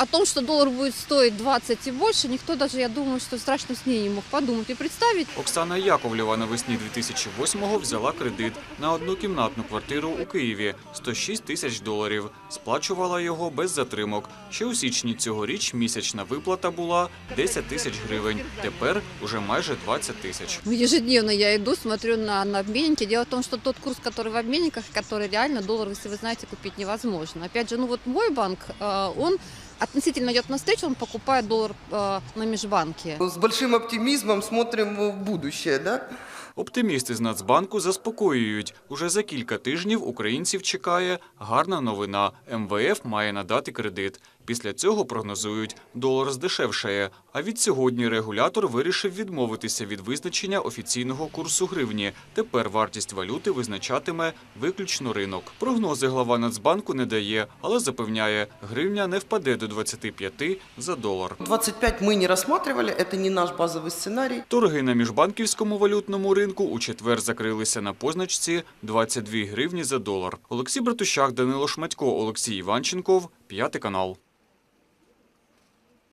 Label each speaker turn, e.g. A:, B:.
A: О том, что доллар будет стоить 20 и больше, никто даже, я думаю, что в страшном сне не мог подумать и представить.
B: Оксана Яковлєва навесні 2008-го взяла кредит на однокімнатну квартиру у Києві 106 тисяч доларів. Сплачувала його без затримок. Ще у січні цьогоріч місячна виплата була 10 тисяч гривень. Тепер уже майже 20 тисяч.
A: Ну, Ежедневно я иду, смотрю на, на обменники. Дело в том, что тот курс, который в обменниках, который реально доллар, если вы знаете, купить невозможно. Опять же, ну вот мой банк, э, он относительно идет навстречу, он покупает доллар э, на межбанке.
C: С большим оптимизмом смотрим в будущее, да?
B: Оптимісти з Нацбанку заспокоюють. Уже за кілька тижнів українців чекає гарна новина. МВФ має надати кредит. Після цього прогнозують, долар здешевшає. А від сьогодні регулятор вирішив відмовитися від визначення офіційного курсу гривні. Тепер вартість валюти визначатиме виключно ринок. Прогнози глава Нацбанку не дає, але запевняє, гривня не впаде до 25 за долар.
C: 25 мы не рассматривали, это не наш базовый сценарий.
B: Торги на міжбанківському валютному ринку у четвер закрилися на позначці 22 гривні за долар. Олексій Братущак, Данило Шматько, Олексій Іванченков, п'ятий канал.